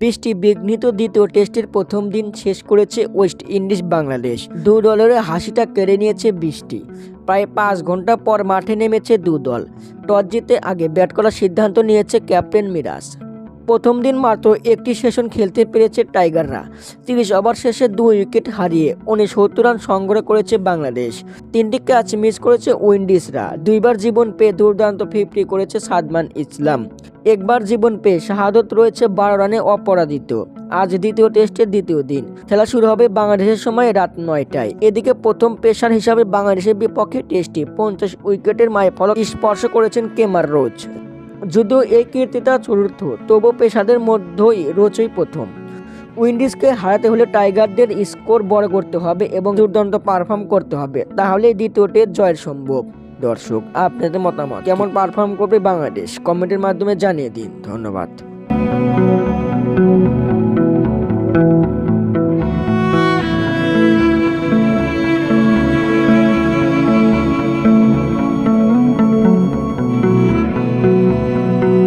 বৃষ্টি বিঘ্নিত দ্বিতীয় টেস্টের প্রথম দিন শেষ করেছে ওয়েস্ট ইন্ডিজ বাংলাদেশ। দু দলের হাসিটা কেড়ে নিয়েছে বৃষ্টি প্রায় পাঁচ ঘণ্টা পর মাঠে নেমেছে দু দল। টস জিতে আগে ব্যাট করার সিদ্ধান্ত নিয়েছে ক্যাপ্টেন মিরাজ। প্রথম দিন মাত্র একটি সেশন খেলতে পেরেছে টাইগাররা। তিরিশ ওভার শেষে দুই উইকেট হারিয়ে উনসত্তর রান সংগ্রহ করেছে বাংলাদেশ। তিনটি ক্যাচ মিস করেছে উইন্ডিজরা। দুইবার জীবন পেয়ে দুর্দান্ত ফিফটি করেছে সাদমান ইসলাম। একবার জীবন পেয়ে শাহাদত রয়েছে বারো রানে অপরাজিত। আজ দ্বিতীয় টেস্টের দ্বিতীয় দিন। খেলা শুরু হবে বাংলাদেশের সময় রাত নয়টায়। এদিকে প্রথম পেশার হিসাবে বাংলাদেশের বিপক্ষে টেস্টে পঞ্চাশ উইকেটের মায় ফলক স্পর্শ করেছেন কেমার রোজ। যদিও এই কীর্তিটা চতুর্থ তবু পেশাদের মধ্যেই রোচই প্রথম। উইন্ডিজকে হারাতে হলে টাইগারদের স্কোর বড় করতে হবে এবং দুর্দান্ত পারফর্ম করতে হবে তাহলে দ্বিতীয়টি জয়ের সম্ভব দর্শক, আপনাদের মতামত? কেমন পারফর্ম করবে বাংলাদেশ? কমেন্টের মাধ্যমে জানিয়ে দিন। ধন্যবাদ।